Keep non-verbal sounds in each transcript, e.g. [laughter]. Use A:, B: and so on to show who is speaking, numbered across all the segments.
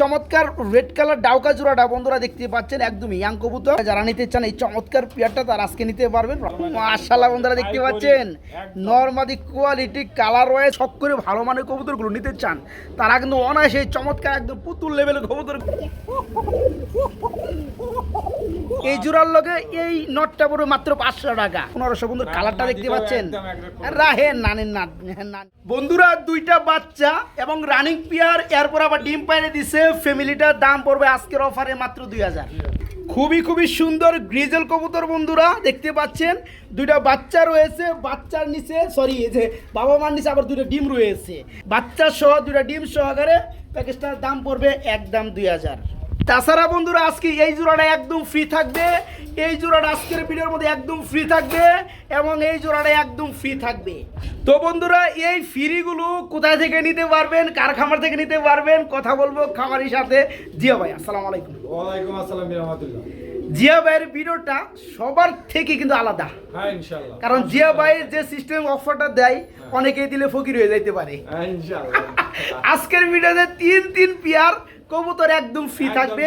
A: চমৎকার red colour ডাউকা জোড়াটা বন্ধুরা দেখতে পাচ্ছেন একদম ইয়াং কবুতর। যারা নিতে চান এই চমৎকার পেয়ারটা তার আজকে নিতে পারবেন। মাশাল্লাহ বন্ধুরা দেখতে পাচ্ছেন? নর্মাদি কোয়ালিটি কালার রয়ে সব করে ভালো মানের কবুতরগুলো নিতে চান তারা কিন্তু অনায়াসে এই চমৎকার একদম পুতুল লেভেলের কবুতর। এই জোড়ার লগে এই নটটা পড়বে মাত্র পাঁচশো টাকা। পনেরোশো বন্ধুর কালারটা দেখতে পাচ্ছেন? রাহে নানেন না না বন্ধুরা দুইটা বাচ্চা এবং রানিং পিয়ার এরপর আবার ডিম পাইনে দিছে। ফ্যামিলিটার দাম পড়বে আজকের অফারে মাত্র দুই হাজার। খুবই খুবই সুন্দর গ্রিজেল কবুতর বন্ধুরা, দেখতে পাচ্ছেন? দুইটা বাচ্চা রয়েছে, বাচ্চার নিচে সরি যে বাবা মার নিচে আবার দুইটা ডিম রয়েছে। বাচ্চা সহ দুইটা ডিম সহকারে প্যাকেজটার দাম পড়বে একদম দুই হাজার। তাছাড়া বন্ধুরা আজকে এই জোড়াটা একদম ফ্রি থাকবে। এই জোড়াটা আজকের ভিডিওর মধ্যে একদম ফ্রি থাকবে এবং এই জোড়াটা একদম ফ্রি থাকবে। তো বন্ধুরা এই ফ্রিগুলো কোথায় থেকে নিতে পারবেন কার খামার থেকে নিতে পারবেন কথা বলব খামারের সাথে। জিয়া ভাই আসসালামু আলাইকুম।
B: ওয়ালাইকুম আসসালাম রহমতুল্লাহ
A: জিয়া ভাইয়ের ভিডিওটা সবার থেকে কিন্তু আলাদা।
B: হ্যাঁ
A: কারণ জিয়া ভাইয়ের যে সিস্টেম অফারটা দেয় অনেকেই দিলে ফকির হয়ে যাইতে পারে।
B: হ্যাঁ
A: আজকের ভিডিওতে তিন তিন পেয়ার কবুতর একদম ফ্রি থাকবে।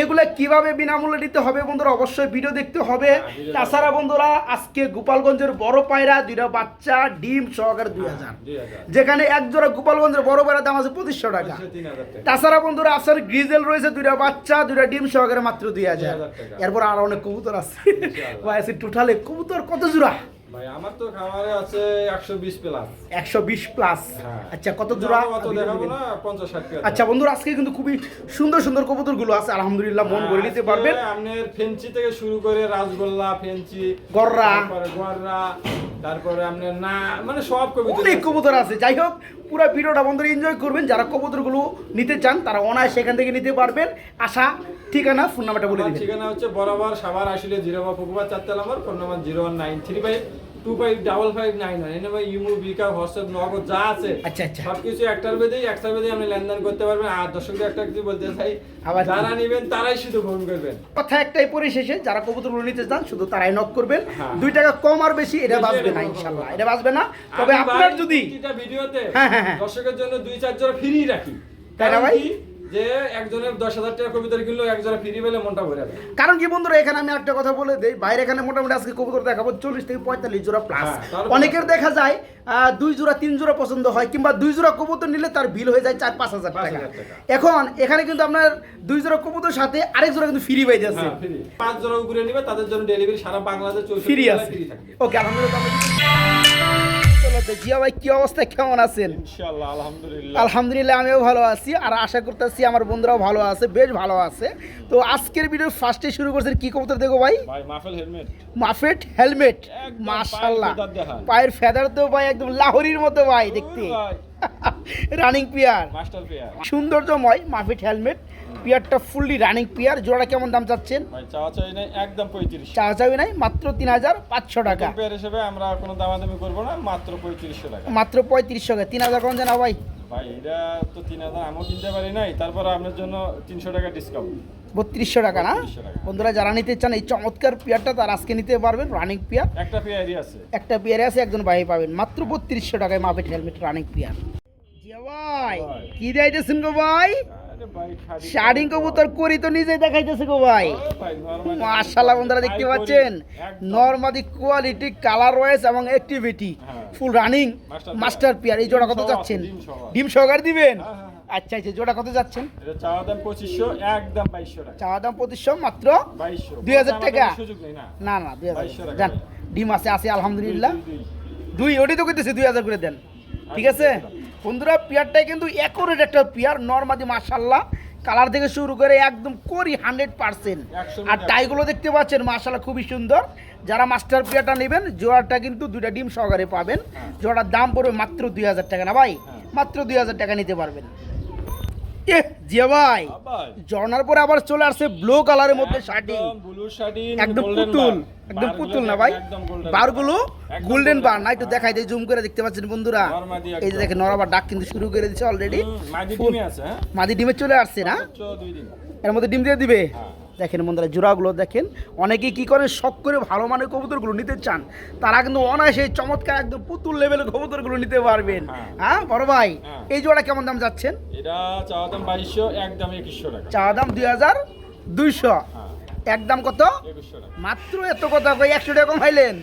A: এগুলা কীভাবে বিনামূল্যে দিতে হবে বন্ধুরা অবশ্যই ভিডিও দেখতে হবে।
B: হ্যাঁ,
A: তাছাড়া বন্ধুরা আজকে গোপালগঞ্জের বড় পায়রা দুইটা বাচ্চা ডিম সহকারে দুই হাজার। যেখানে এক জোড়া গোপালগঞ্জের বড় পায়রা দাম আছে পঁচিশশো টাকা। তাছাড়া বন্ধুরা আসার গ্রিজেল রয়েছে দুইটা বাচ্চা দুইটা ডিম সহকারে মাত্র দুই হাজার। এরপর আরও অনেক কবুতর। আছে। টোটালে কবুতর কত জোড়া?
B: ভাই আমার তো খামারে আছে একশো বিশ প্লাস।
A: একশো বিশ প্লাস।
B: হ্যাঁ।
A: আচ্ছা কত জোড়া?
B: অত দেখাবো না পঞ্চাশ ষাট পিস
A: আচ্ছা বন্ধুরা আজকে কিন্তু খুবই সুন্দর সুন্দর কবুতরগুলো আছে আলহামদুলিল্লাহ মন করে নিতে পারবেন।
B: আপনার ফেঞ্চি থেকে শুরু করে রাসগোল্লা ফেঞ্চি
A: গররা।
B: তারপরে গররা তারপরে আপনার না মানে সব কবিতা
A: অনেক কবুতর আছে। যাই হোক পুরো ভিডিওটা বন্ধুরা এনজয় করবেন। যারা কবুতরগুলো নিতে চান তারা অনায় সেখান থেকে নিতে পারবেন। আশা ঠিকানা ফোন নাম্বারটা বলে দিবেন।
B: ঠিকানা হচ্ছে বরাবর সাবার আসলে জিরো বা পুকুবার চারটে আমার phone number zero one nine three five. Two five double five nine one এনে ইমো বিকা হোয়াটসঅ্যাপ নগদ যা আছে।
A: আচ্ছা, আচ্ছা।
B: সবকিছু একটার বেঁধেই একটার বেঁধেই আপনি লেনদেন করতে পারবেন। আর দর্শকদের একটা কিছু বলতে চাই
A: আবার-
B: যারা নেবেন তারাই শুধু ফোন করবেন।
A: কথা একটাই পরিশেষে যারা কবুতরগুলো নিতে চান শুধু তারাই নক করবেন।
B: হ্যাঁ।
A: দুই টাকা কম আর বেশি এটা বাঁচবে না ইনশাল্লাহ এটা বাঁচবে না। তবে আপনার যদি
B: ভিডিওতে
A: হ্যাঁ, হ্যাঁ।
B: দর্শকের জন্য দুই চার জোড়া ফ্রি রাখি।
A: তাই না ভাই?
B: যে একজনের দশ হাজার টাকা কবিতা কিনলো এক জোড়া ফ্রি পেলে মনটা ভরে
A: কারণ কি বন্ধুরা এখানে আমি একটা কথা বলে দেই বাইরে এখানে মোটামুটি আজকে কবুতর দেখাবো চল্লিশ থেকে পঁয়তাল্লিশ জোড়া প্লাস
B: হ্যাঁ,
A: অনেকের দেখা যায় দুই জোড়া তিন জোড়া পছন্দ হয় কিংবা দুই জোড়া কবুতর নিলে তার বিল হয়ে যায় চার পাঁচ হাজার টাকা। এখন এখানে কিন্তু আপনার দুই জোড়া কবুতর সাথে আরেক জোড়া কিন্তু ফ্রি পাই যাচ্ছে।
B: হ্যাঁ, পাঁচ জোড়া উপরে নিবে তাদের জন্য ডেলিভারি সারা বাংলাদেশ
A: ফ্রি আছে। ওকে আলহামদুলিল্লাহ চলো জিয়া ভাই কি অবস্থা? কেমন আছেন?
B: আলহামদুলিল্লাহ।
A: আমিও ভালো আছি। আর আশা করতেছি আমার বন্ধুরাও ভালো আছে বেশ ভালো আছে। তো আজকের ভিডিও ফার্স্টে শুরু করছেন কি কবুতর দেখো ভাই? Muffed helmet. মাশাল্লাহ
B: পায়ের ফেদার
A: তো ভাই একদম লাহোরির মতো ভাই দেখতে। Running pair [laughs] সৌন্দর্যময় মাফিট helmet. পিয়ারটা ফুললি রানিং পিয়ার। জোড়া কেমন দাম চাচ্ছেন?
B: চাওয়া চাই নাই একদম পঁয়ত্রিশ।
A: নাই মাত্র তিন হাজার পাঁচশো টাকা।
B: পেয়ার হিসেবে আমরা কোনো দামাদামি করব না মাত্র পঁয়ত্রিশশো টাকা।
A: মাত্র পঁয়ত্রিশশো টাকা। তিন হাজার কম জানা ভাই?
B: ভাই এটা তো তিন হাজার আমিও কিনতে পারি নাই। তারপর আপনার জন্য তিনশো টাকা ডিসকাউন্ট
A: বত্রিশশো টাকা না? বন্ধুরা যারা নিতে চান এই চমৎকার পিয়ারটা তার আজকে নিতে পারবেন রানিং পিয়ার।
B: একটা পেয়ারই আছে।
A: একটা পিয়ারে আছে একজন ভাই পাবেন। মাত্র বত্রিশশো টাকায় muffed helmet running pair. Zia ভাই। কি দিয়েছেন গো ভাই শাড়িং কবুতর করি তো নিজেই দেখাইতেছে গো ভাই।
B: ভাই,
A: বন্ধুরা দেখতে পাচ্ছেন। নরমাদি কোয়ালিটি কালার ওয়েস এবং অ্যাক্টিভিটি
B: হ্যাঁ।
A: ফুল রানিং মাস্টার পিয়ার এই জোড়া কত যাচ্ছেন?
B: ডিম সহ
A: সহকার দিবেন?
B: হ্যাঁ, হ্যাঁ,
A: আচ্ছা আচ্ছা জোড়া কত যাচ্ছেন?
B: চাওয়া দাম পঁচিশশো একদম বাইশশো
A: চাওয়া দাম পঁচিশশো মাত্র
B: বাইশশো।
A: 2000 টাকা?
B: না?
A: না দুই হাজার। যান ডিম আছে আছে আলহামদুলিল্লাহ।
B: দুই, দুই, দুই।
A: দুই। ওটি তো করতেছে দুই হাজার করে দেন। ঠিক আছে? বন্ধুরা পিয়ারটাই কিন্তু একরেট একটা পেয়ার নর্মাদি মাসাল্লাহ কালার থেকে শুরু করে একদম করি হান্ড্রেড পার্সেন্ট। আর টাইগুলো দেখতে পাচ্ছেন মাসাল্লাহ খুবই সুন্দর। যারা মাস্টার পেয়ারটা নেবেন জোড়াটা কিন্তু দুইটা ডিম সহকারে পাবেন। জোড়ার দাম পড়বে মাত্র দুই হাজার টাকা না ভাই?
B: হ্যাঁ।
A: মাত্র দুই হাজার টাকা নিতে পারবেন। জিয়া ভাই
B: আবার।
A: জর্নার পরে আবার চলে আসছে ব্লু কালারের মধ্যে শার্টিং
B: একদম
A: পুতুল একদম পুতুল না ভাই? বারগুলো গোল্ডেন বার না একটু দেখাই দেয় জুম করে দেখতে পাচ্ছেন বন্ধুরা। এই যে
B: একদম।
A: দেখেন নরাবার ডাক কিন্তু শুরু করে দিচ্ছে অলরেডি
B: মাদি ডিমে হ্যাঁ?
A: মাদি ডিমে চলে আসছে না? এর মধ্যে ডিম দিয়ে দিবে?
B: হ্যাঁ।
A: দেখেন বন্ধুরা জোড়াগুলো দেখেন। অনেকেই কি করেন শখ করে ভালো মানের কবুতরগুলো নিতে চান। তারা কিন্তু অনায়াসে চমৎকার একদম পুতুল লেভেলের কবুতরগুলো নিতে পারবেন।
B: হ্যাঁ।
A: হ্যাঁ বড় ভাই
B: হ্যাঁ।
A: এই জোড়া কেমন দাম যাচ্ছেন?
B: এটা চাওয়া দাম বাইশশো একদম একুশশো টাকা।
A: চা দাম দুই হাজার দুইশো।
B: হ্যাঁ।
A: একদম কত? মাত্র এত কথা কই একশো টাকা কমাইলেন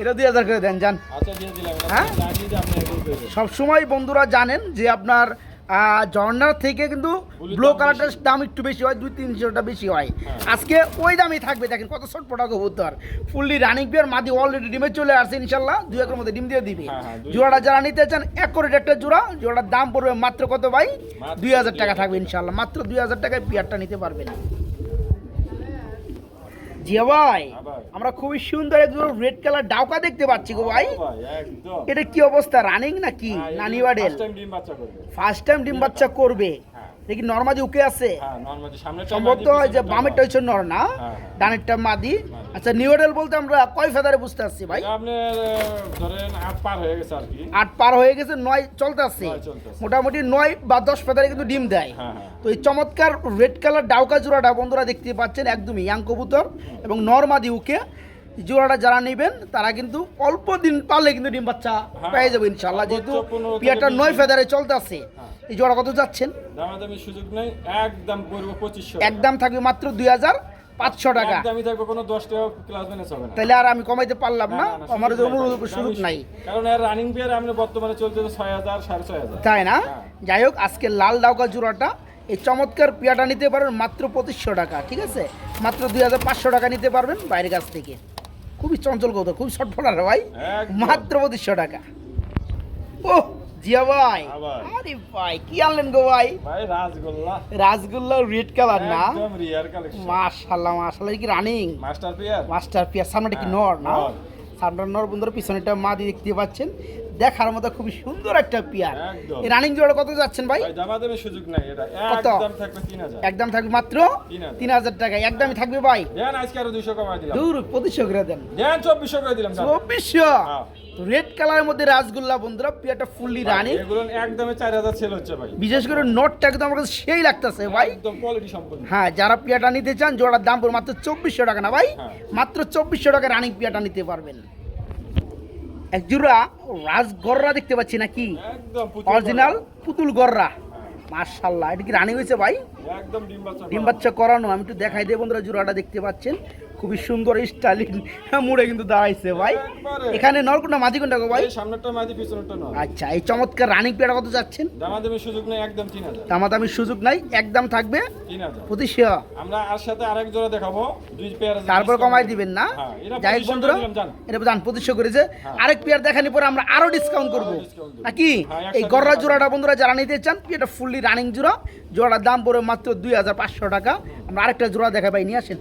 A: এটা দুই হাজার করে দেন যান।
B: আচ্ছা
A: হ্যাঁ? সবসময় বন্ধুরা জানেন যে আপনার আহ, ঝর্ণার থেকে কিন্তু ব্লু কালারটার দাম একটু বেশি হয় দুই তিনশোটা বেশি হয়।
B: হ্যাঁ।
A: আজকে ওই দামই থাকবে দেখেন কত ছোট পটা কবুতর ফুললি রানিং বিয়ার মাদি অলরেডি ডিমে চলে আসছে ইনশাল্লাহ দুই একের মধ্যে ডিম দিয়ে দিবে।
B: হ্যাঁ, হ্যাঁ,
A: জোড়াটা যারা নিতে চান এক করে একটা জোড়া জোড়ার দাম পড়বে মাত্র কত ভাই? দুই হাজার টাকা থাকবে ইনশাল্লাহ মাত্র দুই হাজার টাকায় পিয়ারটা নিতে পারবেন। জিয়া ভাই। আমরা খুবই সুন্দর একজন রেড কালার ডাউকা দেখতে পাচ্ছি গো ভাই। এটা কি অবস্থা রানিং নাকি?
B: হ্যাঁ,
A: নানি বাড়েল
B: first ডিম বাচ্চা করবে।
A: ফার্স্ট টাইম ডিম বাচ্চা করবে?
B: দেখি
A: দেখি নর্মাদি উকে আছে?
B: হ্যাঁ
A: সম্ভবত যে বামেরটা হচ্ছে নর না?
B: হ্যাঁ।
A: ডানেরটা মাদি? আচ্ছা নিউডেল বলতে আমরা কয় ফেদারে বুঝতে আসছি ভাই?
B: আপনার আহ, ধরেন আট পার হয়ে গেছে আর কি।
A: আট পার হয়ে গেছে নয় চলতে আসছে। মোটামুটি নয় বা দশ ফেদারে কিন্তু ডিম দেয়।
B: হ্যাঁ হ্যাঁ।
A: তো এই চমৎকার রেড কালার ডাউকা জোড়াটা বন্ধুরা দেখতে পাচ্ছেন একদমই ইয়াং কবুতর এবং নর্মাদি উকে জোড়াটা যারা নেবেন তারা কিন্তু অল্প দিন পারলে কিন্তু ডিম বাচ্চা
B: হ্যাঁ।
A: পেয়ে যাবে ইনশাল্লাহ যেহেতু পিয়াটা নয় ফেদারে চলতে আছে
B: হ্যাঁ।
A: এই জোড়া কত যাচ্ছেন?
B: দামাদামি সুযোগ নেই একদম পড়ব পঁচিশশো
A: একদম থাকবে মাত্র দুই হাজার। পাঁচশো টাকা।
B: একদমই থাকবে কোনো দশ টাকা ক্লাস মেনে হবে না।
A: তাহলে আর আমি কমাইতে পারলাম না? আমার যে অনুরোধ সুযোগ নাই।
B: কারণ এর রানিং পেয়ার আমরা বর্তমানে চলছে ছয় হাজার সাড়ে ছয় হাজার।
A: তাই না?
B: হ্যাঁ।
A: যাই হোক আজকে লাল ডাউকা জোড়াটা এই চমৎকার পিয়াটা নিতে পারবেন মাত্র পঁচিশশো টাকা ঠিক আছে? মাত্র দুই হাজার পাঁচশো টাকা নিতে পারবেন বাইরের কাছ থেকে। খুবই চঞ্চল কত খুব ছটফটার ভাই। মাত্র পঁচিশশো টাকা। ও জিয়া হ্যাঁ
B: ভাই।
A: আরে ভাই কি আনলেন গো ভাই?
B: ভাই
A: রেড কালার না?
B: একদম রিয়ার কালেকশন
A: মাশাআল্লাহ মাশাআল্লাহ কি running
B: master pair
A: master pair কি
B: হ্যাঁ,
A: নর না?
B: নর।
A: বন্ধুর পিছনেটা দেখতে পাচ্ছেন। দেখার মতো খুবই সুন্দর একটা পিয়ার রানিং জোড়া কত যাচ্ছেন ভাই?
B: দেবে সুযোগ নাই এটা। একদম থাকবে 3000
A: একদম থাকবে মাত্র 3000 টাকা একদমই থাকবে ভাই।
B: দেন আজকে আরও 200 দিলাম।
A: দূর 2500 করে দেন।
B: দেন 2400 করে দিলাম 2400
A: রেড কালারের মধ্যে রাসগোল্লা বন্ধুরা পিয়াটা ফুললি রানি
B: এগুলো একদমে 4000 সেল হচ্ছে ভাই।
A: বিশেষ করে নটটা একদম আমার সেই লাগতেছে ভাই।
B: একদম কোয়ালিটি সম্পূর্ণ
A: হ্যাঁ যারা পিয়াটা নিতে চান জোড়ার দাম পুরো মাত্র 2400 টাকা না ভাই?
B: হ্যাঁ।
A: মাত্র 2400 টাকা রানিং পিয়াটা নিতে পারবেন। এক জোড়া রাজগররা দেখতে পাচ্ছি নাকি? অরিজিনাল পুতুল গররা। মার্শাল্লাহ এটা কি রানি হয়েছে ভাই?
B: একদম ডিম বাচ্চা
A: করানো আমি একটু দেখাই দেব বন্ধুরা জোড়াটা দেখতে পাচ্ছেন। খুবই সুন্দর স্টাইলিশ মুড়ে কিন্তু দাঁড়াইছে ভাই। এখানে নরকুন্ডা মাঝি কোনটা গো ভাই?
B: এই সামনেরটা মাঝি পিছনেরটা নয়
A: আচ্ছা এই চমৎকার রানিং পেয়ারা কত যাচ্ছেন?
B: দামাদামি সুযোগ নেই একদম তিন হাজার।
A: দামাদামির সুযোগ নাই একদম থাকবে?
B: তিন হাজার।
A: পঁচিশশো
B: আমরা আর সাথে আরেক জোড়া দেখাবো দুই পেয়ার
A: তারপর কমাই দিবেন না?
B: হ্যাঁ, এটা
A: যাই হোক
B: 2500
A: বন্ধুরা। এটা জান। পঁচিশশো করেছে।
B: হ্যাঁ।
A: আরেক পেয়ার দেখানি পরে আমরা আরও ডিসকাউন্ট করব। নাকি?
B: হ্যাঁ,
A: এই গররা জোড়াটা বন্ধুরা যারা নিতে চান এটা ফুললি রানিং জোড়া। জোড়ার দাম পড়বে মাত্র দুই হাজার পাঁচশো টাকা। আমরা আরেকটা জোড়া দেখা পাই নিয়ে আসেন।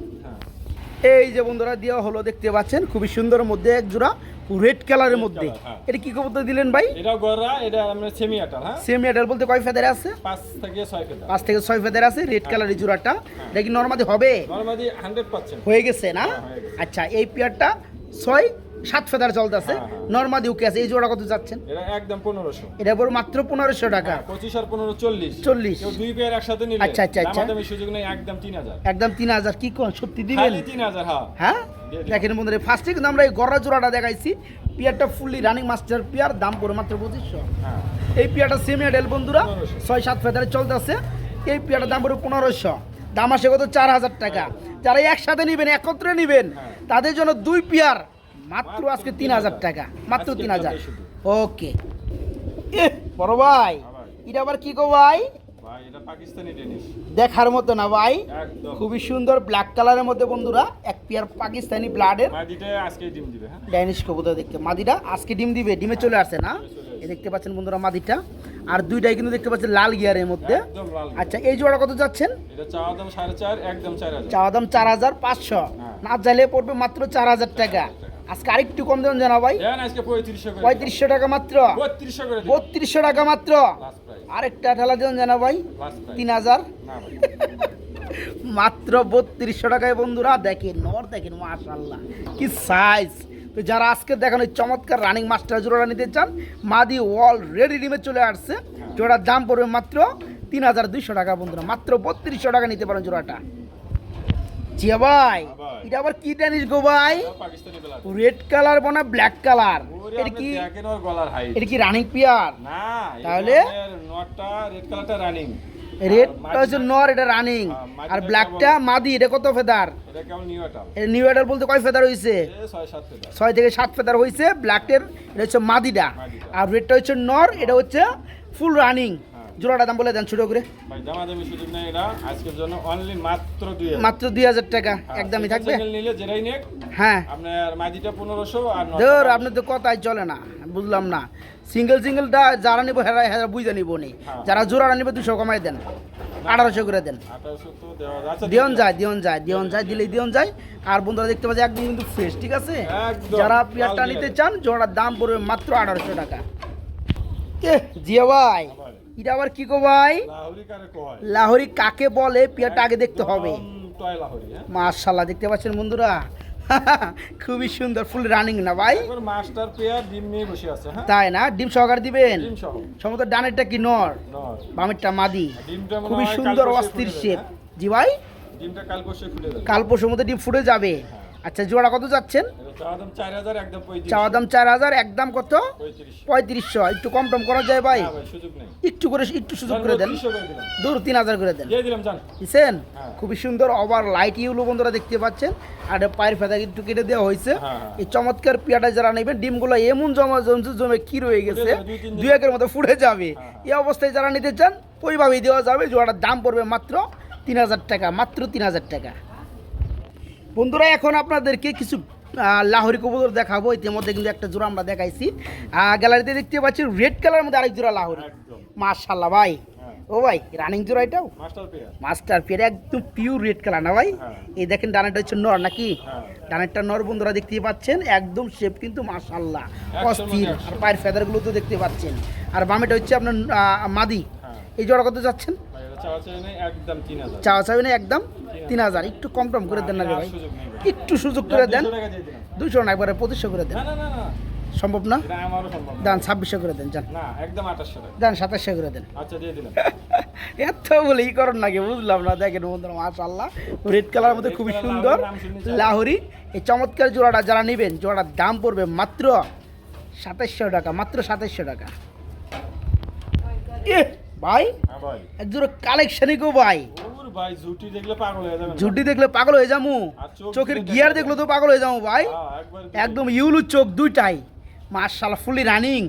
A: এই যে বন্ধুরা দেওয়া হলো দেখতে পাচ্ছেন খুবই সুন্দর মধ্যে এক জোড়া রেড কালারের মধ্যে।
B: হ্যাঁ।
A: এটা কি কবুতর দিলেন ভাই?
B: এটা গড়া এটা আমরা সেমি আটাল হ্যাঁ।
A: সেমি আটাল বলতে কয় ফেদার আছে?
B: পাঁচ থেকে ছয় ফেদার।
A: পাঁচ থেকে ছয় ফেদার আছে রেড কালারের জোড়াটা। দেখি কি নর্মাদি হবে?
B: নরমাদি 100%
A: হয়ে গেছে না?
B: হ্যাঁ, হয়ে।
A: আচ্ছা এই পেয়ারটা ছয় সাত ফেদার চলতেছে
B: হ্যাঁ, হ্যাঁ।
A: নর্মাদি উকে আছে। এই জোড়া কত যাচ্ছেন?
B: এটা একদম পনেরোশো।
A: এটা পড়বে মাত্র পনেরোশো টাকা।
B: পঁচিশ আর পনেরো চল্লিশ।
A: চল্লিশ।
B: কেউ দুই পেয়ার একসাথে নিলে।
A: আচ্ছা, আচ্ছা, আচ্ছা।
B: দামাদামি সুযোগ নেই একদম তিন হাজার।
A: একদম তিন হাজার। কি কোন? সত্যি দিবেন?
B: খালি তিন হাজার হ্যাঁ।
A: হ্যাঁ। দেখেন বন্ধুরা ফার্স্টে কিন্তু আমরা এই গররা জোড়াটা দেখাইছি। পিয়ারটা ফুললি রানিং মাস্টার পিয়ার দাম পড়ে মাত্র পঁচিশশো।
B: হ্যাঁ।
A: এই পিয়ারটা সেমি এডেল বন্ধুরা।
B: 1500
A: ছয় সাত ফেদারে চলতেছে এই পিয়ারটার দাম পড়বে পনেরোশো। দাম আসে কত? চার হাজার টাকা। যারা একসাথে নেবেন একত্রে নেবেন
B: হ্যাঁ।
A: তাদের জন্য দুই পিয়ার মাত্র আজকে তিন হাজার। টাকা মাত্র তিন হাজার। ওকে। বড় ভাই এটা আবার কি গো ভাই? দেখার মতো না ভাই। খুবই সুন্দর ব্ল্যাক কালারের মধ্যে বন্ধুরা এক পিয়ার পাকিস্তানি ব্লাডের
B: দিবে হ্যাঁ?
A: ডাইনিশ কবুতর দেখতে। মাদিটা আজকে ডিম দিবে ডিমে চলে আসছে না? এই দেখতে পাচ্ছেন বন্ধুরা মাদিটা। আর দুইটাই কিন্তু দেখতে পাচ্ছেন লাল গিয়ারের মধ্যে। আচ্ছা এই জোড়া কত যাচ্ছেন?
B: চাওয়া দাম হাজার।
A: চার হাজার পাঁচশো।
B: হ্যাঁ।
A: না চাইলে পড়বে মাত্র চার হাজার টাকা। আজকে আরেকটু কম দেবেন জানা ভাই।
B: দেন পঁয়ত্রিশশো
A: টাকা মাত্র।
B: বত্রিশশো দিন।
A: টাকা মাত্র। আরেকটা ঠেলা দেবেন জানা ভাই। তিন হাজার। [laughs] মাত্র বত্রিশশো টাকায় বন্ধুরা দেখেন নর দেখেন মাশাল্লাহ কি সাইজ তো যারা আজকে দেখেন ওই চমৎকার রানিং মাস্টার জোড়াটা নিতে চান মাদি ওয়াল রেডি ডিমে চলে আসছে। জোড়ার দাম পড়বে মাত্র তিন হাজার দুইশো টাকা বন্ধুরা। মাত্র বত্রিশশো টাকা নিতে পারেন জোড়াটা। জিয়া ভাই এটা আবার কি জানিস গো ভাই? রেড কালার বনা ব্ল্যাক কালার এটা কি? এটা কি রানিং পিয়ার
B: না
A: তাহলে?
B: নটটা রেড কালারটা রানিং
A: রেডটা হচ্ছে নর এটা রানিং
B: হ্যাঁ,
A: আর ব্ল্যাকটা মাদি এটা কত ফেদার
B: এটা নিউ
A: এডাল বলতে কয় ফেদার হয়েছে
B: ছয়
A: থেকে সাত ফেদার হয়েছে ব্ল্যাকটের এটা হচ্ছে মাদিটা। আর রেডটা হচ্ছে নর এটা হচ্ছে ফুল রানিং। জোড়াটা দাম বলে দেন ছোট করে।
B: আজকের জন্য অনলি মাত্র দুই হাজার।
A: মাত্র দুই হাজার টাকা
B: হ্যাঁ,
A: একদমই থাকবে?
B: নিলে যেটাই নেক
A: হ্যাঁ।
B: আপনার মাদিটা পনেরোশো আর
A: ধর। আপনার তো কথাই চলে না বুঝলাম না। সিঙ্গেল সিঙ্গেলটা যারা নিবো হেরা হেরা বুঝে নিবো নি।
B: হ্যাঁ।
A: যারা জোড়াটা নিবে দুশো কমাই দেন। আঠারোশো করে দেন।
B: যাচ্ছে
A: দিয়ন যায় দিয়ন যায় দিয়ন যায় দিলেই দিয়ন যায়। আর বন্ধুরা দেখতে পাচ্ছি একদম কিন্তু ফ্রেশ ঠিক আছে? যারা পেয়ারটা নিতে চান জোড়ার দাম পড়বে মাত্র আঠারোশো টাকা। এ জিয়া ভাই। এটা আবার কি গো ভাই?
B: লাহোরি
A: কাকে বলে? পেয়ারটা আগে দেখতে হবে।
B: হ্যাঁ?
A: মাশাল্লাহ দেখতে পাচ্ছেন বন্ধুরা? [laughs] খুবই সুন্দর ফুল রানিং না ভাই?
B: মাস্টার পেয়ার ডিম নিয়ে বসে আছে হ্যাঁ?
A: তাই না? ডিম সহকার দিবেন? সম্ভবত ডানেরটা কি নর? বামেরটা মাদি। খুবই সুন্দর অস্থির
B: ফুটে
A: শেপ জি ভাই?
B: হ্যাঁ? ডিমটা কাল পরশু যাবে।
A: কাল পরশুর মধ্যে ডিম ফুটে যাবে। আচ্ছা জোড়া কত যাচ্ছেন?
B: চাওয়া দাম চার হাজার একদম
A: কত? পঁয়ত্রিশশো। একটু কম টম করা যায় ভাই।
B: নেই।
A: একটু করে একটু সুযোগ করে দেন।
B: 3200
A: দূর তিন হাজার করে দেন। দিচ্ছেন
B: হ্যাঁ।
A: খুবই সুন্দর ওভার লাইট ইউলো বন্ধুরা দেখতে পাচ্ছেন। আর পায়ের ফেদা একটু কেটে দেওয়া হয়েছে।
B: হ্যাঁ, হ্যাঁ।
A: এই চমৎকার পিয়াটা যারা নেবেন ডিমগুলো এমন জমা জমছে জমে কি রয়ে গেছে।
B: দুই
A: একের মতো ফুটে যাবে।
B: হ্যাঁ,
A: এই অবস্থায় যারা নিতে চান ওইভাবেই দেওয়া যাবে। জোড়াটার দাম পড়বে মাত্র তিন হাজার টাকা মাত্র তিন হাজার টাকা। বন্ধুরা এখন আপনাদেরকে কিছু লাহোরি কবুতর দেখাবো। ইতিমধ্যে কিন্তু একটা জোড়া আমরা দেখাইছি। গ্যালারিতে দেখতে পাচ্ছি রেড কালারের মধ্যে আরেক জোড়া লাহরি। মাশাল্লাহ ভাই।
B: হ্যাঁ।
A: ও ভাই রানিং জোড়া এটাও?
B: মাস্টার পেয়ার
A: একদম পিওর রেড কালার না ভাই?
B: হ্যাঁ।
A: এই দেখেন ডানেরটা হচ্ছে নর নাকি?
B: হ্যাঁ।
A: ডানেরটা নর বন্ধুরা দেখতে পাচ্ছেন একদম শেপ কিন্তু মাশাল্লাহ অস্থির। আর পায়ের ফেদারগুলো তো দেখতে পাচ্ছেন। আর বামেটা হচ্ছে আপনার মাদি। এই জোড়া কত যাচ্ছেন?
B: চাওয়া হাজার।
A: না একদম তিন হাজার। একটু কম টম করে দেন না ভাই। একটু সুযোগ করে দেন।
B: 200 টাকা দিয়ে দিলাম।
A: দুশো না একবারে পঁচিশশো করে দেন। সম্ভব না। দেন ছাব্বিশশো করে দেন যান।
B: একদম
A: দেন সাতাশশো করে দেন।
B: আচ্ছা [laughs]
A: এত বলে ই করেন নাকি বুঝলাম না। দেখেন বন্ধুরা মাশাল্লাহ রেড কালার মধ্যে খুবই সুন্দর। লাহোরি। এই চমৎকার জোড়াটা যারা নেবেন জোড়াটার দাম পড়বে মাত্র সাতাশশো টাকা মাত্র সাতাশশো টাকা। ভাই?
B: হ্যাঁ ভাই।
A: এক জোড়া কালেকশনই গো ভাই।
B: ভাই জুটি দেখলে পাগল হয়ে যাবেন
A: ঝুটি দেখলে পাগল হয়ে যামু। চোখের গিয়ার
B: দেখলে-
A: তো পাগল। হয়ে যাব ভাই।
B: হ্যাঁ,
A: একদম ইউলু চোখ দুইটাই। মার্শাল্লাহ ফুলি রানিং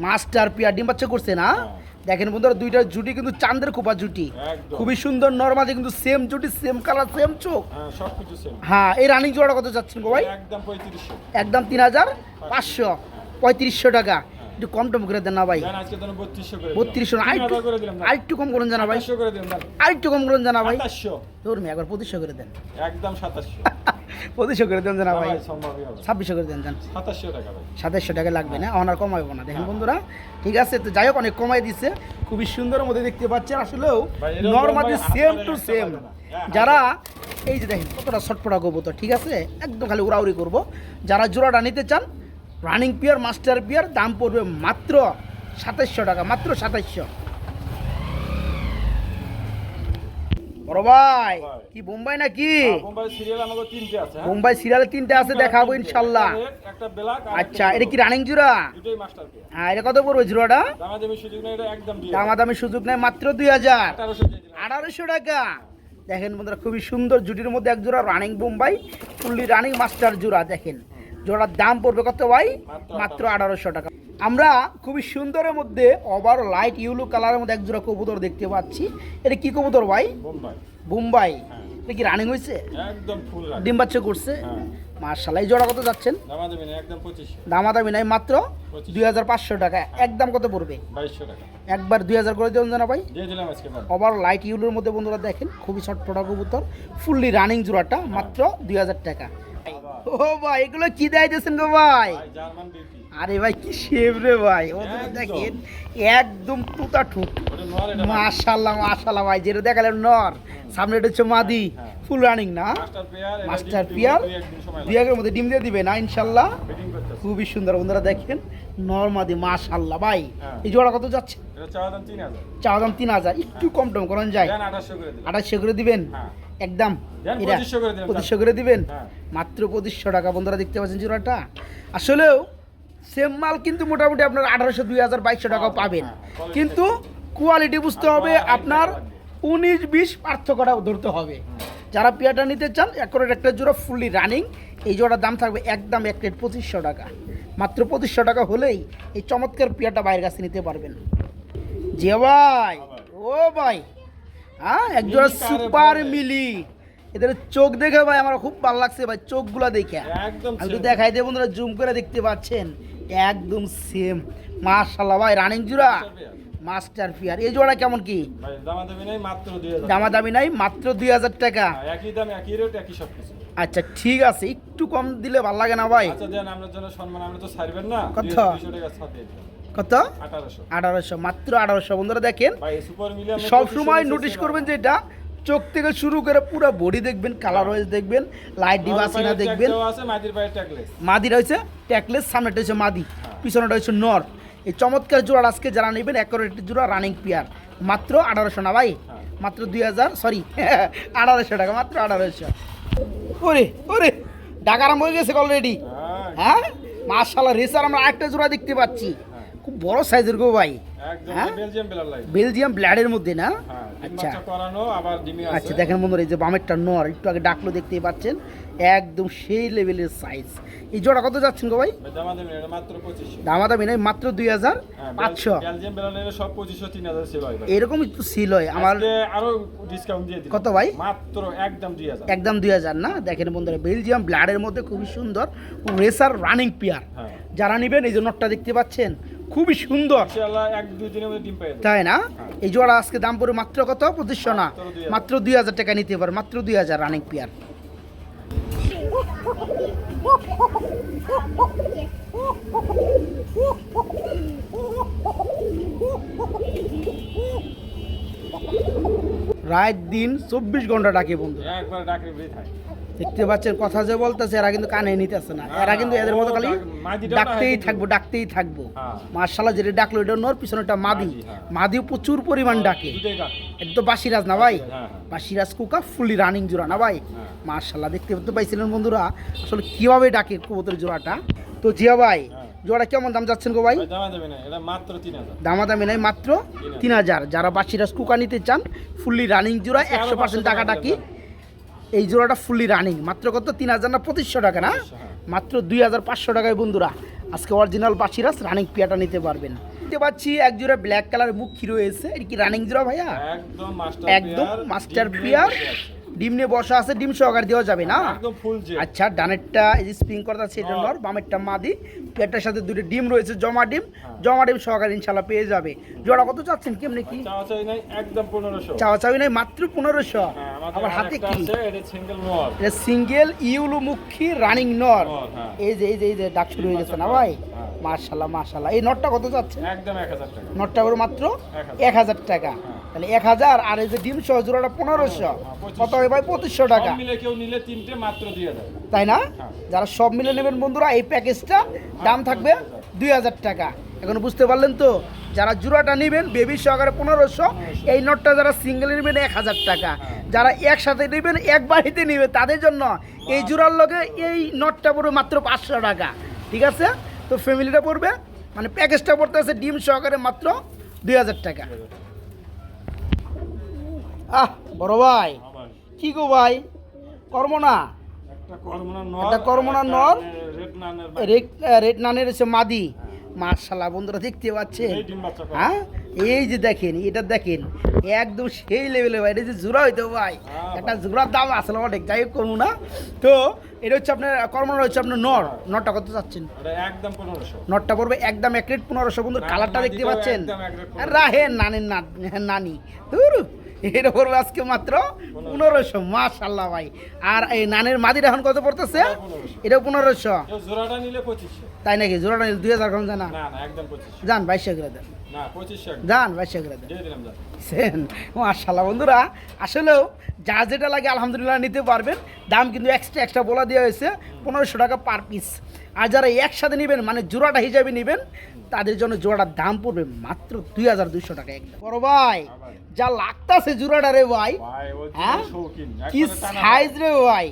B: মাস্টার পেয়ার
A: ডিম বাচ্চা করছে না?
B: হ্যাঁ।
A: দেখেন বন্ধুরা দুইটা জুটি কিন্তু চাঁদের খোপা জুটি। খুবই সুন্দর নর্মালি কিন্তু সেম জুটি সেম কালার সেম চোখ।
B: হ্যাঁ
A: এই রানিং জোড়াটা কত যাচ্ছেন গো ভাই?
B: একদম
A: তিন হাজার পাঁচশো পঁয়ত্রিশশো টাকা। একটু কম টম করে দেন না ভাই।
B: তো বত্রিশশো
A: আরেকটু কম করুন জানা ভাই। আরেকটু কম করুন জানা ভাই। একবার পঁচিশশো করে দেন।
B: একদম সাতাশশো। [laughs]
A: পঁচিশশো করে দেন জানা ভাই। ছাব্বিশশো করে দেন জান
B: সাতাশশো টাকা
A: লাগবে না অনার কমাইবো না। দেখেন। বন্ধুরা ঠিক আছে তো যাই হোক অনেক কমাই দিচ্ছে খুবই সুন্দর মধ্যে দেখতে পাচ্ছেন আসলেও নর্মালি সেম টু সেম যারা এই যে দেখেন কতটা ছটপটা কবুতর ঠিক আছে? একদম খালি উড়াউড়ি করব। যারা জোড়াটা নিতে চান রানিং পিয়ার মাস্টার পিয়ার দাম পড়বে মাত্র সাতাইশশো টাকা মাত্র সাতাইশশো। বড় ভাই। কি বোম্বাই নাকি?
B: বোম্বাই সিরিয়াল আমাকে তিনটে আছে হ্যাঁ?
A: বোম্বাই সিরিয়ালে আছে দেখাবো ইনশাল্লাহ।
B: একটা ব্ল্যাক
A: আচ্ছা এটা কি রানিং হ্যাঁ এটা কত পড়বে জোড়াটা?
B: দামাদামি সুযোগ নেই
A: মাত্র দুই হাজার।
B: আঠারোশো
A: টাকা। দেখেন বন্ধুরা খুবই সুন্দর জুটির মধ্যে এক জোড়া running Bombay fully running master জোড়া দেখেন। জোড়ার দাম পড়বে কত ভাই?
B: মাত্র
A: আঠারোশো। টাকা। আমরা খুবই সুন্দরের মধ্যে ওভার লাইট ইউলো কালারের মধ্যে এক জোড়া কবুতর দেখতে পাচ্ছি। এটা কি কবুতর ভাই?
B: বোম্বাই। হ্যাঁ।
A: এটা কি রানিং হয়েছে? ডিম বাচ্চা করছে?
B: হ্যাঁ।
A: মার্শাল এই জোড়া কত যাচ্ছেন?
B: দামাদামি নেই
A: মাত্র দুই হাজার পাঁচশো টাকা। একদম কত পড়বে? একবার দুই হাজার করে দেবেন জানা ভাই? ওভার লাইট ইউলোর মধ্যে বন্ধুরা দেখেন খুবই ছটফটা কবুতর ফুললি রানিং জোড়াটা মাত্র দুই হাজার টাকা। ও ভাই এগুলো কি দেয় দিয়েছেন গো ভাই? আরে ভাই কি শেভ রে ভাই। ও দেখেন একদম তুতা ঠুক মাশাল্লাহ মাশাল্লাহ ভাই। যেটা দেখালেন নর। সামনে এটা হচ্ছে মাদি
B: হ্যাঁ।
A: ফুল রানিং না?
B: মাস্টার পেয়ার দুই
A: একের মধ্যে ডিম দিয়ে দিবে না ইনশাল্লাহ খুবই সুন্দর বন্ধুরা দেখেন নর মাদি মাশাল্লাহ ভাই।
B: হ্যাঁ।
A: এই জোড়া কত যাচ্ছে?
B: তিন হাজার।
A: চা দাম তিন হাজার একটু কম টম করেন যায়।
B: আঠাশশো করে
A: দিবেন?
B: হ্যাঁ।
A: একদম।
B: 2500 করে
A: পঁচিশশো করে দিবেন?
B: হ্যাঁ।
A: মাত্র পঁচিশশো টাকা। বন্ধুরা দেখতে পাচ্ছেন জোড়াটা আসলেও সেম মাল কিন্তু মোটামুটি আপনার আঠারোশো দুই হাজার বাইশশো টাকাও পাবেন।
B: হ্যাঁ,
A: কিন্তু কোয়ালিটি বুঝতে হবে আপনার উনিশ বিশ পার্থক্যটা ধরতে হবে। যারা পেয়াটা নিতে চান এক করে একটা জোড়া ফুললি রানিং এই জোড়ার দাম থাকবে একদম এক প্লেট পঁচিশশো টাকা। মাত্র পঁচিশশো টাকা হলেই এই চমৎকার পেয়াটা বাইরের কাছে নিতে পারবেন। যে ভাই ও ভাই হ্যাঁ একজোড়া সুপার মিলি। এদের চোখ দেখে ভাই আমার খুব ভালো লাগছে ভাই চোখগুলো দেখে।
B: একদম
A: আমি তো দেখাই দেবো বন্ধুরা জুম করে দেখতে পাচ্ছেন। একদম সেম মাশাল্লাহ ভাই রানিং জোড়া। মাস্টার পিয়ার এই জোড়া কেমন কি?
B: দামা দামি নেই মাত্র দুই হাজার
A: টাকা।
B: হ্যাঁ, একই দাম একই রেট একই সব কিছু
A: আচ্ছা ঠিক আছে একটু কম দিলে ভালো লাগে না ভাই?
B: আচ্ছা দেন আপনার জন্য সম্মান আপনি তো ছাড়বেন না।
A: কত?
B: দুইশো টাকা ছাড় দিয়ে।
A: কত?
B: আঠারোশো।
A: মাত্র আঠারোশো। বন্ধুরা দেখেন
B: ভাই সুপার মিলিয়ন
A: সব সময় নোটিশ করবেন যে এটা চোখ থেকে শুরু করে পুরো বডি দেখবেন কালার ওয়াইজ দেখবেন লাইট ডিভাসিনা দেখবেন। মাদিটা হচ্ছে ট্যাকলেস সামনেটা হচ্ছে মাদি পিছনেটা হচ্ছে নর। এই চমৎকার জোড়া আজকে যারা নেবেন একটি জোড়া রানিং পিয়ার মাত্র আঠারোশো না ভাই?
B: হ্যাঁ।
A: মাত্র দুই হাজার সরি [laughs] আঠারোশো টাকা মাত্র আঠারোশো। ওরে ওরে ডাক আরম্ভ হয়ে গেছে অলরেডি হ্যাঁ। মার্শাল্লাহ রেসার আমরা আরেকটা জোড়া দেখতে পাচ্ছি। খুব বড় সাইজের গো ভাই। হ্যাঁ?
B: বেলজিয়াম
A: ব্ল্যাডের মধ্যে না?
B: হ্যাঁ
A: আচ্ছা। আচ্ছা দেখেন বন্ধুরা এই যে বামেরটা নর একটু আগে ডাকলো দেখতেই পাচ্ছেন। একদম সেই লেভেলের সাইজ এই জোড়া কত যাচ্ছেন গো ভাই?
B: দামা দামি
A: নাই মাত্র দুই হাজার
B: হ্যাঁ,
A: পাঁচশো।
B: বেলজিয়াম বেলার লাইটে সব পঁচিশশো তিন হাজার
A: এরকম একটু সিল হয়। আমার
B: আরও ডিসকাউন্ট দিয়ে
A: কত ভাই?
B: মাত্র একদম দুই হাজার।
A: একদম দুই হাজার না? দেখেন বন্ধুরা বেলজিয়াম ব্লাডের মধ্যে খুবই সুন্দর রেসার রানিং পিয়ার যারা নেবেন এই যে নটটা দেখতে পাচ্ছেন খুবই সুন্দর। তাই না? এই জোড়া আজকে দাম পড়ে মাত্র কত? পঁচিশশো না?
B: মাত্র
A: দুই হাজার। টাকা নিতে পারে মাত্র দুই হাজার রানিং পিয়ার রাত দিন চব্বিশ ঘণ্টা ডাকে বন্ধু।
B: একবার ডাকে
A: দেখতে পাচ্ছেন কথা যে বলতেছে এরা কিন্তু কানে নিতেছে না। এরা কিন্তু এদের মতো খালি ডাকতেই থাকব ডাকতেই থাকব।
B: হ্যাঁ।
A: মার্শাল্লাহ যেটা ডাকলো এটা নর পিছনেটা মাদি।
B: মাদি, হ্যাঁ।
A: মাদিও প্রচুর পরিমাণ ডাকে।
B: দুটোই ডাকে।
A: এটা তো বাসিরাজ না ভাই?
B: হ্যাঁ, হ্যাঁ।
A: বাসিরাজ কুকা ফুলি রানিং জোড়া না ভাই?
B: হ্যাঁ।
A: মার্শাল্লাহ দেখতে তো পাইছিলেন বন্ধুরা। আসলে কীভাবে ডাকে কবুতর জোড়াটা? তো জিয়া ভাই
B: হ্যাঁ।
A: জোড়া কেমন দাম যাচ্ছেন গো ভাই?
B: দামা
A: দামাদামি নাই মাত্র তিন হাজার। যারা বাসিরাজ কুকা নিতে চান ফুললি রানিং জোড়া
B: আচ্ছা,
A: একশো পার্সেন্ট টাকা ডাকি। এই জোড়াটা ফুললি রানিং মাত্র কত? তিন হাজার না পঁচিশশো টাকা না। মাত্র দুই হাজার পাঁচশো টাকায় বন্ধুরা। আজকে অরিজিনাল বাসিরাজ রানিং পিয়াটা নিতে পারবেন। দেখতে পাচ্ছি এক জোড়া ব্ল্যাক কালার মুখী রয়েছে। এটা কি রানিং জোড়া ভাইয়া?
B: একদম মাস্টার পেয়ার, ডিম নিয়ে বসে আছে।
A: ডিম সহকারে দেওয়া যাবে না আচ্ছা ডানেরটা স্প্রিং করতে আছে এটা
B: নর।
A: নর বামেরটা মাদি পেয়ারটার সাথে দুটো ডিম রয়েছে জমা ডিম
B: হ্যাঁ।
A: জমা ডিম সহকারে ইনশাল্লাহ পেয়ে যাবে জোড়া কত চাচ্ছেন কেমনি কি
B: চাওয়া
A: চাওয়া নাই মাত্র পনেরোশো
B: হ্যাঁ,
A: আবার হাতে কি
B: এটা সিঙ্গেল নর
A: এটা সিঙ্গেল ইউলুমুখী রানিং নর
B: হ্যাঁ।
A: এই যে এই যে এই যে ডাক শুরু হয়ে গেছে না ভাই
B: হ্যাঁ।
A: মার্শাল্লাহ মার্শাল্লাহ এই নটটা কত যাচ্ছে
B: একদম এক হাজার টাকা
A: নটটা করে মাত্র
B: এক হাজার।
A: টাকা
B: হ্যাঁ।
A: তাহলে এক হাজার আর এই যে ডিম সহ জোড়াটা পনেরোশো। কত হয় ভাই? পঁচিশশো টাকা।
B: মিলে কেউ নিলে তিনটে মাত্র দুই হাজার
A: তাই না?
B: হ্যাঁ।
A: যারা সব মিলে নেবেন বন্ধুরা এই প্যাকেজটা দাম থাকবে দুই হাজার টাকা। এখন বুঝতে পারলেন তো যারা জোড়াটা নেবেন বেবি সহকারে পনেরোশো এই নোটটা যারা সিঙ্গেল নেবেন এক হাজার টাকা। যারা একসাথে নেবেন এক বাড়িতে নেবে তাদের জন্য এই জোড়ার লগে এই নোটটা পড়বে মাত্র পাঁচশো টাকা। ঠিক আছে? তো ফ্যামিলিটা পড়বে মানে প্যাকেজটা পড়তে আছে ডিম সহকারে মাত্র দুই হাজার টাকা। আহ বড় ভাই। কি গো ভাই? কর্ম না?
B: একটা করমনা নর
A: একটা
B: রেড নানের
A: হচ্ছে মাদি। মার্শাল্লাহ বন্ধুরা দেখতে পাচ্ছেন। হ্যাঁ? এই যে দেখেন এটা দেখেন একদম সেই লেভেলে ভাই। এটা যে জোড়া হইতো ভাই।
B: হ্যাঁ,
A: একটা জোড়ার দাম আসলে অনেক যাই হোক করব না। তো এটা হচ্ছে আপনার কর্মনা হচ্ছে আপনার নর। নটটা কত চাচ্ছেন? নটটা পড়বে একদম এক রেট পনেরোশো। বন্ধু কালারটা দেখতে পাচ্ছেন? রাহেন নানের নানি। ধুর। এটা পড়বে আজকে মাত্র পনেরোশো মাশাল্লাহ ভাই। আর এই নানের মাদির এখন কত পড়তেছে? এটা পনেরোশো। তাই নাকি? জোড়াটা নিলে দুই হাজার কম জানা যান বাইশে করে দেন। যান বাইশে করে দেন। মাশাল্লাহ বন্ধুরা আসলেও যা যেটা লাগে আলহামদুলিল্লাহ নিতে পারবেন। দাম কিন্তু এক্সট্রা এক্সট্রা বলা দেওয়া হয়েছে পনেরোশো টাকা পার পিস আর যারা একসাথে নেবেন মানে জোড়াটা হিসাবে নেবেন তাদের জন্য জোড়াটার দাম পড়বে মাত্র দুই হাজার দুইশো টাকা একদম। বড় ভাই যা লাগতাছে জোড়াটা রে ভাই। হ্যাঁ? কি সাইজ রে ভাই।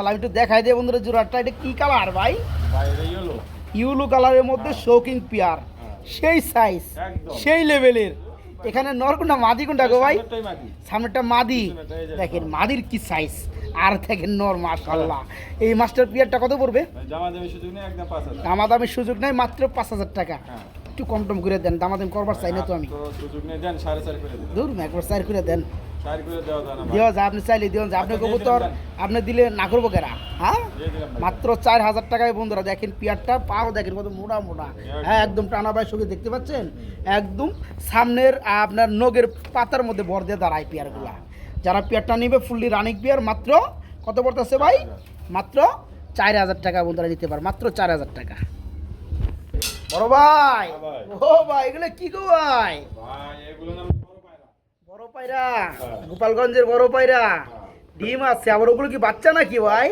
A: আমি একটু দেখাই দিয়ে বন্ধুরা জোড়াটা এটা কি কালার ভাই? ইউলো কালারের মধ্যে শৌকিং পিয়ার।
B: হ্যাঁ।
A: সেই সাইজ সেই লেভেলের এখানে নরকুন্ডা মাদি কোনটা গো ভাই? সামনেটা মাদি। দেখেন। মাদির কি সাইজ আর দেখেন নর মাশাআল্লাহ এই মাস্টার পিয়ারটা কত পড়বে?
B: জামা দামি সুযোগ নেই
A: মাত্র পাঁচ হাজার টাকা।
B: হ্যাঁ।
A: একটু কম টম করে দেন দামাদামি করবার চাই না তো আমি। ধরুন একবার চার করে দেন।
B: দেওয়া যায়
A: আপনি চাইলে দেওয়া যায়। আপনি
B: আচ্ছা,
A: কবুতর আপনি দিলে না করব কেনা হ্যাঁ। মাত্র চার হাজার টাকায় বন্ধুরা দেখেন পিয়ারটা পাও দেখেন কত মোটা মোটা। হ্যাঁ একদম টানা বাই সঙ্গে দেখতে পাচ্ছেন? একদম সামনের আপনার নগের পাতার মধ্যে ভর দিয়ে দাঁড়ায় পিয়ারগুলা। যারা পিয়ারটা নিবে ফুললি রানিক পিয়ার মাত্র কত পড়তেছে ভাই? মাত্র চার হাজার টাকা বন্ধুরা নিতে পারে মাত্র চার হাজার টাকা। বড় ভাই।
B: হ্যাঁ।
A: ও ভাই এগুলো কি গো ভাই?
B: বড় পায়রা। হ্যাঁ।
A: গোপালগঞ্জের বড় পায়রা? ডিম আছে আবার ওগুলো কি বাচ্চা নাকি ভাই?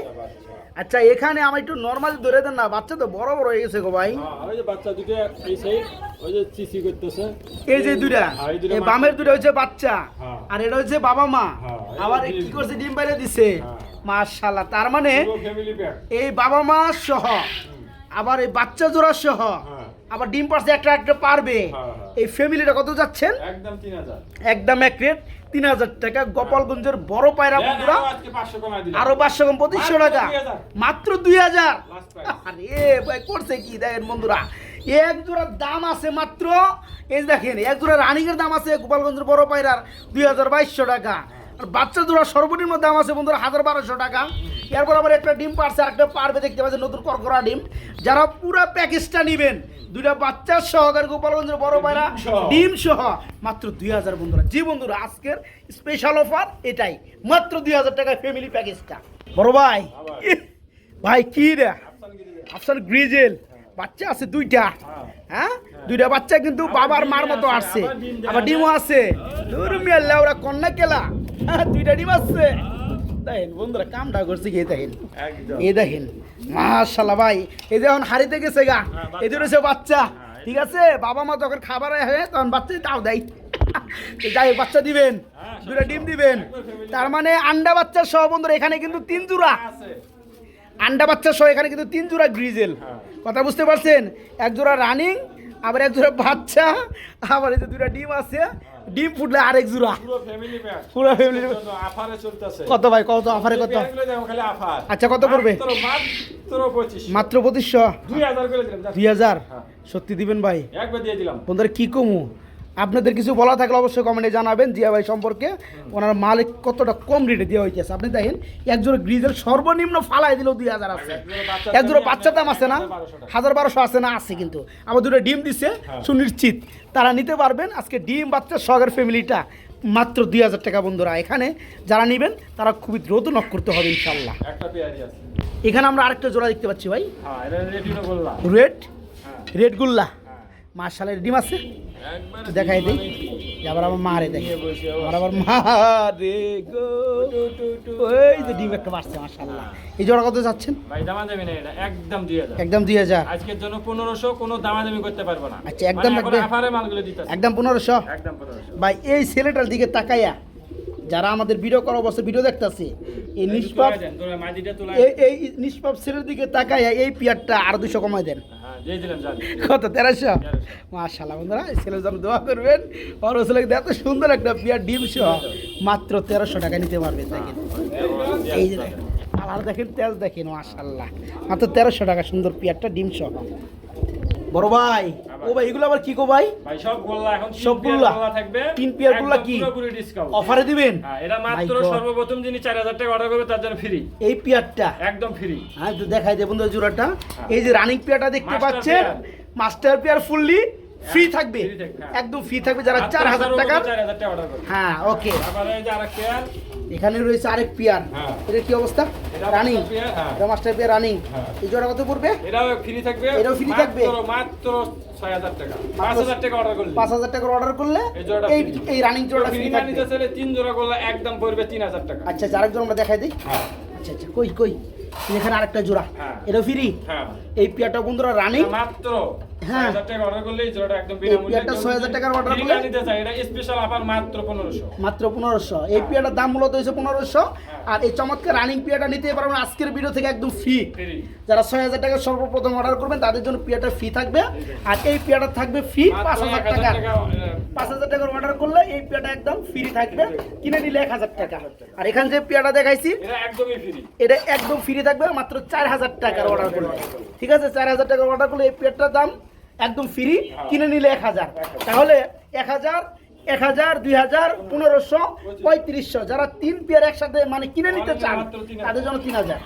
A: আচ্ছা এখানে আমার একটু নর্মাল ধরে দেন না বাচ্চা তো বড় বড় হয়ে গেছে গো ভাই।
B: হ্যাঁ, বাচ্চা দুটো এই সাইড
A: এই যে
B: হ্যাঁ, মা-
A: বামের দুটো হচ্ছে বাচ্চা
B: হ্যাঁ।
A: আর এটা হচ্ছে বাবা মা।
B: হ্যাঁ,
A: আবার
B: এই
A: কি করছে ডিম বাইরে দিছে।
B: হ্যাঁ।
A: মাশাআল্লাহ তার মানে এই বাবা মা সহ আবার এই বাচ্চা জোড়া সহ
B: হ্যাঁ।
A: আবার ডিম পারছে একটা একটা পারবে।
B: হ্যাঁ, হ্যাঁ।
A: এই ফ্যামিলিটা কত যাচ্ছেন?
B: একদম তিন হাজার।
A: একদম এক রেট তিন হাজার টাকা। গোপালগঞ্জের বড় পায়রা বন্ধুরা
B: আরও পাঁচশো
A: কম পঁচিশশো টাকা। মাত্র দুই হাজার।
B: Last price।
A: আরে ভাই করছে কি? দেখেন বন্ধুরা এক জোড়ার দাম আছে মাত্র এই দেখেন এক জোড়া রানিংয়ের দাম আছে গোপালগঞ্জের বড় পায়রার দুই হাজার বাইশশো টাকা। আর বাচ্চা জোড়া সর্বনিম্ন দাম আছে বন্ধুরা হাজার বারোশো টাকা। এরপর আবার একটা ডিম পারছে আর একটা পারবে দেখতে পাচ্ছেন নতুন করকরা ডিম। যারা পুরো প্যাকেজটা নেবেন দুইটা বাচ্চার সহকারে গোপালগঞ্জের বড় ভাইরা
B: ডিম সহ।
A: মাত্র দুই হাজার বন্ধুরা। জি বন্ধুরা আজকের স্পেশাল অফার এটাই। মাত্র দুই হাজার টাকার ফ্যামিলি প্যাকেজটা বড় ভাই
B: ভাই।
A: কি রে?
B: আফসান
A: গ্রিজেল। বাচ্চা আছে দুইটা।
B: হ্যাঁ।
A: দুইটা বাচ্চা কিন্তু বাবার মার মতো আসছে
B: আবার
A: ডিমও আছে। দূর মিয়াল্লা ওরা কন্যা কেলা হ্যাঁ, দুইটা ডিম আছে। দেখেন বন্ধুরা কামটা করছে দেখেন। এই দেখেন মাশাল্লাহ ভাই এই যে এখন হারিতে গেছে গা
B: হ্যাঁ,
A: রয়েছে বাচ্চা
B: হ্যাঁ,
A: ঠিক আছে? বাবা মা যখন খাবার হয় তখন বাচ্চা তাও দেয়। যাই বাচ্চা দিবেন
B: হ্যাঁ,
A: দুটা ডিম দিবেন। তার মানে আন্ডা বাচ্চা সহ বন্ধুরা এখানে কিন্তু তিন জোড়া।
B: আছে।
A: আন্ডা বাচ্চা সহ এখানে কিন্তু তিন জোড়া গ্রিজেল। কথা বুঝতে পারছেন? এক জোড়া রানিং আবার এক জোড়া বাচ্চা আবার এই যে দুটা ডিম আছে। ডিম ফুটলে আরেক জোড়া।
B: পুরো ফ্যামিলি প্যাক
A: পুরো
B: ফ্যামিলি। চলতেছে।
A: কত ভাই কত? অফারে কত?
B: খালি
A: আচ্ছা, কত পড়বে?
B: মাত্র মাত্র পঁচিশ।
A: মাত্র পঁচিশশো?
B: দুই হাজার করে দিলাম হ্যাঁ।
A: সত্যি দিবেন ভাই।
B: একবার দিয়ে দিলাম।
A: বন্ধুরা কি কমু? আপনাদের কিছু বলা থাকলে অবশ্যই কমেন্টে জানাবেন। জিয়া ভাই সম্পর্কে ওনার মালিক কতটা কম রেটে দেওয়া হয়েছে আপনি দেখেন একজোড়া গ্রিজের সর্বনিম্ন ফালাই দিলেও দুই হাজার আছে। একজোড়া বাচ্চা দাম আছে না? হাজার বারোশো আছে না? আছে কিন্তু। আবার দুটো ডিম দিছে
B: হ্যাঁ।
A: সুনিশ্চিত। তারা নিতে পারবেন। আজকে ডিম বাচ্চা সগের ফ্যামিলিটা মাত্র দুই হাজার টাকা বন্ধুরা। এখানে যারা নেবেন তারা খুবই দ্রুত নক করতে হবে ইনশাল্লাহ এখানে আমরা আরেকটা জোড়া দেখতে পাচ্ছি ভাই। রেড
B: হ্যাঁ।
A: রেড গুল্লা।
B: হ্যাঁ
A: মার্শালের ডিম আছে। দেখাই দিই। আবার আমার মারে
B: রে দেখি।
A: আমার আবার মারে গো। ওই যে ডিম একটা মারছে মার্শাল্লাহ এই জোড়া কত যাচ্ছেন?
B: ভাই দামা দেবেন না এটা। একদম দুই হাজার।
A: একদম দুই হাজার।
B: আজকের জন্য পনেরোশো কোনো দামাদামি করতে পারব না।
A: আচ্ছা, একদম
B: মানে আফারে মালগুলো দিতে
A: একদম পনেরোশো?
B: একদম পনেরোশো।
A: ভাই এই ছেলেটার দিকে তাকাইয়া যারা আমাদের ভিডিও করা অবস্থা ভিডিও দেখতেছে এই নিষ্পাপ এই নিষ্পাপ ছেলের দিকে তাকাইয়া এই পিয়ারটা আর দুশো কমাই দেন।
B: হ্যাঁ
A: কত তেরোশো?
B: 1300
A: মাশাল্লাহ বন্ধুরা ছেলের জন্য দোয়া করবেন। আর ও ছেলেকে এত সুন্দর একটা পিয়ার ডিম সহ মাত্র তেরোশো টাকা নিতে পারবেন দেখেন। এই যে দেখেন কালার দেখেন তেজ দেখেন মাশাল্লাহ মাত্র তেরোশো টাকা সুন্দর পিয়ারটা ডিম সহ। বড় ভাই। ও ভাই এগুলো আবার কি গো ভাই?
B: ভাই সব গোল্লা এখন
A: সব গোল্লা?
B: থাকবে।
A: তিন পিয়ার গোল্লা কি?
B: পুরোপুরি ডিসকাউন্ট
A: অফারে দিবেন?
B: হ্যাঁ এটা মাত্র সর্বপ্রথম যিনি চার হাজার টাকা অর্ডার করবে তার জন্য ফ্রি
A: এই পিয়ারটা?
B: একদম ফ্রি
A: হ্যাঁ তো দেখাই দে বন্ধু জোড়াটা। এই যে রানিং পিয়ারটা দেখতে পাচ্ছেন? মাস্টার পেয়ার ফুললি ফ্রি
B: হ্যাঁ,
A: থাকবে?
B: হ্যাঁ।
A: একদম ফ্রি থাকবে যারা চার হাজার টাকার
B: চার হাজার টাকা
A: হ্যাঁ ওকে এখানে রয়েছে আরেক পিয়ার
B: হ্যাঁ।
A: এটা কি অবস্থা? রানিং। এটা মাস্টার পেয়ার রানিং। এই জোড়া কত পড়বে?
B: এটাও ফ্রি থাকবে।
A: এটাও free থাকবে?
B: মাত্র মাত্র ছয় হাজার টাকা। পাঁচ হাজার টাকা অর্ডার করলে।
A: পাঁচ হাজার টাকার অর্ডার করলে
B: এই
A: এই রানিং জোড়াটা
B: ফ্রি
A: ফ্রি থাকবে।
B: তিন জোড়া করলে একদম পড়বে তিন হাজার টাকা।
A: আচ্ছা আচ্ছা আরেকজন আমরা দেখাই দিই। আচ্ছা আচ্ছা কই কই? এখানে আরেকটা জোড়া। এটা ফ্রি এই পেয়ারটা বন্ধুরা রানিং
B: মাত্র
A: হ্যাঁ।
B: টাকা অর্ডার করলেই জোড়াটা একদম বিনামূল্যে
A: পেয়ারটা 6000 টাকার order করলে?
B: নিতে চাই। এটা স্পেশাল আবার মাত্র 1500
A: মাত্র পনেরোশো। এই পেয়ারটার দাম মূলত হয়েছে পনেরোশো। আর এই চমৎকার রানিং পেয়ারটা নিতে পারবেন আজকের ভিডিও থেকে একদম ফ্রি যারা ছয় হাজার টাকা সর্বপ্রথম অর্ডার করবেন তাদের জন্য পেয়ারটা ফ্রি থাকবে। আর এই পেয়ারটা থাকবে ফ্রি পাঁচ হাজার টাকা
B: টাকা আহ,
A: পাঁচ হাজার টাকার অর্ডার করলে এই পেয়ারটা একদম ফ্রি থাকবে। কিনে নিলে এক হাজার টাকা। আর এখানে যে পেয়ারটা দেখাইছি
B: এটা একদমই ফ্রি
A: এটা একদম ফ্রি থাকবে মাত্র চার হাজার টাকার অর্ডার করলে। ঠিক আছে? চার হাজার টাকার অর্ডার করলে এই পেয়ারটার দাম একদম ফ্রি কিনে নিলে এক হাজার তাহলে এক হাজার এক হাজার দুই হাজার পনেরোশো পঁয়ত্রিশশো যারা তিন পেয়ার একসাথে মানে কিনে নিতে চান। তাদের জন্য তিন হাজার